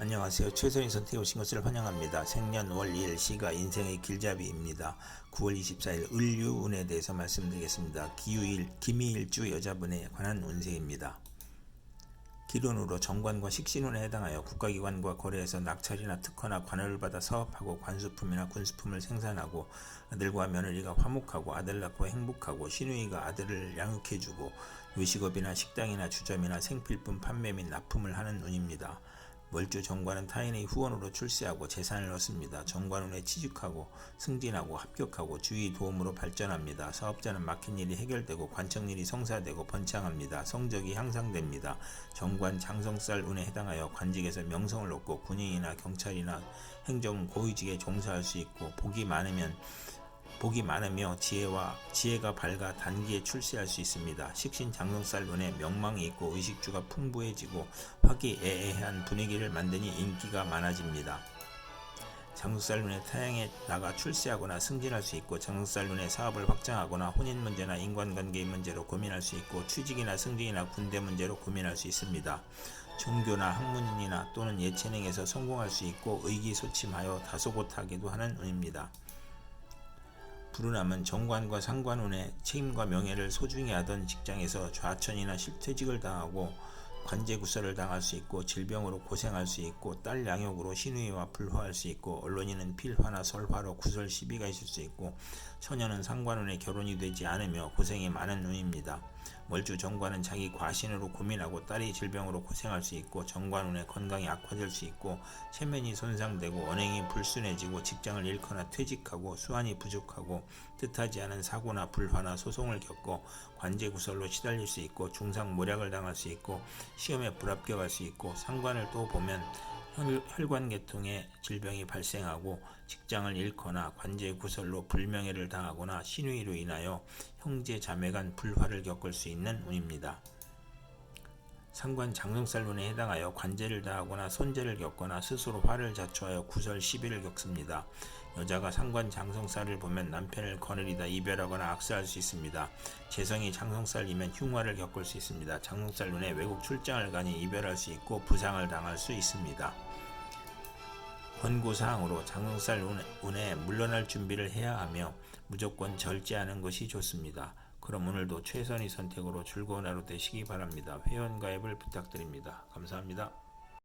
안녕하세요. 최소인 선택해 오신 것을 환영합니다. 생년 월 2일 시가 인생의 길잡이입니다. 9월 24일 을류운에 대해서 말씀드리겠습니다. 기유일 김희일주 여자분에 관한 운세입니다. 기론으로 정관과 식신운에 해당하여 국가기관과 거래해서 낙찰이나 특허나 관할을 받아 사업하고 관수품이나 군수품을 생산하고 아들과 며느리가 화목하고 아들 낳고 행복하고 시누이가 아들을 양육해주고 요식업이나 식당이나 주점이나 생필품 판매 및 납품을 하는 운입니다. 월주 정관은 타인의 후원으로 출세하고 재산을 얻습니다. 정관운에 취직하고 승진하고 합격하고 주위 도움으로 발전합니다. 사업자는 막힌 일이 해결되고 관청 일이 성사되고 번창합니다. 성적이 향상됩니다. 정관 장성살 운에 해당하여 관직에서 명성을 얻고 군인이나 경찰이나 행정 고위직에 종사할 수 있고 복이 많으면 복이 많으며 지혜와 지혜가 밝아 단기에 출세할 수 있습니다. 식신 장성살 눈에 명망이 있고 의식주가 풍부해지고 화기애애한 분위기를 만드니 인기가 많아집니다. 장성살 눈에 타향에 나가 출세하거나 승진할 수 있고 장성살 눈에 사업을 확장하거나 혼인 문제나 인간관계 문제로 고민할 수 있고 취직이나 승진이나 군대 문제로 고민할 수 있습니다. 종교나 학문이나 또는 예체능에서 성공할 수 있고 의기소침하여 다소곳하기도 하는 운입니다. 불운함은 정관과 상관운의 책임과 명예를 소중히 하던 직장에서 좌천이나 실퇴직을 당하고 관제구설을 당할 수 있고 질병으로 고생할 수 있고 딸 양육으로 신우이와 불화할 수 있고 언론인은 필화나 설화로 구설 시비가 있을 수 있고 처녀는 상관운에 결혼이 되지 않으며 고생이 많은 운입니다. 월주 정관은 자기 과신으로 고민하고 딸이 질병으로 고생할 수 있고 정관운의 건강이 악화될 수 있고 체면이 손상되고 언행이 불순해지고 직장을 잃거나 퇴직하고 수완이 부족하고 뜻하지 않은 사고나 불화나 소송을 겪고 관제구설로 시달릴 수 있고 중상 모략을 당할 수 있고 시험에 불합격할 수 있고 상관을 또 보면 혈- 혈관계통의 질병이 발생하고 직장을 잃거나 관제 구설로 불명예를 당하거나 신위로 인하여 형제 자매 간 불화를 겪을 수 있는 운입니다. 상관 장성살론에 해당하여 관제를 당하거나 손재를 겪거나 스스로 화를 자초하여 구설 시비를 겪습니다. 여자가 상관 장성살을 보면 남편을 거느리다 이별하거나 악사할 수 있습니다. 재성이 장성살이면 흉화를 겪을 수 있습니다. 장성살론에 외국 출장을 가니 이별할 수 있고 부상을 당할 수 있습니다. 권고사항으로 장성살 운에- 물러날 준비를 해야 하며 무조건 절제하는 것이 좋습니다. 그럼 오늘도 최선의 선택으로 즐거운 하루 되시기 바랍니다. 회원 가입을 부탁드립니다. 감사합니다.